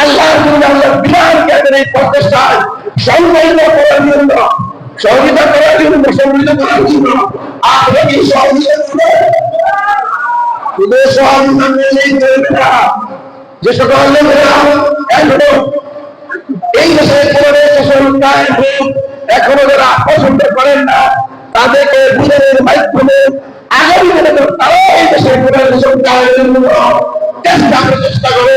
আল্লাহর জন্য আল্লাহ বিধান জ্ঞানের এই প্রচেষ্টায় সংগঠিত করার জন্য সহযোগিতা করার জন্য সংগঠিত করার জন্য আপনি কি সহযোগিতা করবেন শুধু সহযোগিতা করলেই চলবে না। যে সকল লোকেরা এখনও এই শাসন কায়েম হোক, এখনও যারা পছন্দ করেন না তাদেরকে বুঝানোর মাধ্যমে আগামী দিনে তারাও এই পুরনের শাসন চেষ্টা করে।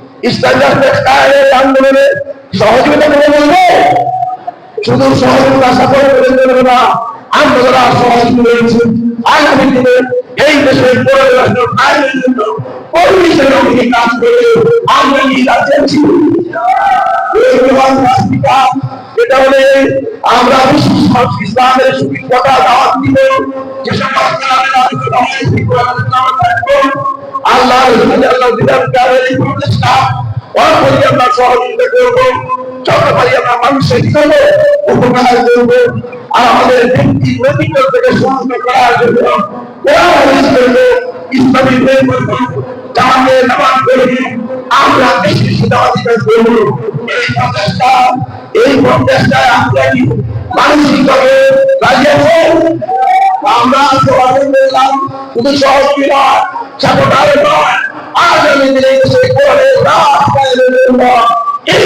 ইসলাম রাষ্ট্রের আন্দোলনে সহযোগিতা করে বলব, শুধু সহযোগিতা আশা করে চলবে না, আমরা যারা সহযোগী রয়েছে আগামী দিনে এই দেশের পরে রাষ্ট্র আইনের জন্য পরিবেশের অনেকে কাজ ইসলামের দিব এই আমরা প্রচেষ্টা এই আমরা সবাই সাপোর্টারে নয় আগামী দিনে দেশে করে রাস্তায় জন্য এই ইনশাআল্লাহ কর্মী সমাজ সমাজ কাজ করব এই প্রতিষ্ঠান বলা আমাকে বলা জানেন জানেন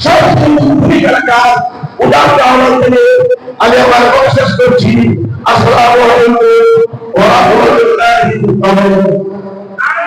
পরিচালন কায়নে জীবনের ভূমিকা রাখা দরকার সবচেয়ে ভূমিকা রাখা উদাহরণ আহ্বান করে আমি আমার কথা শেষ করছি। আসসালামু আলাইকুম। ওয়া রাহমাতুল্লাহি ওয়া বারাকাতুহু।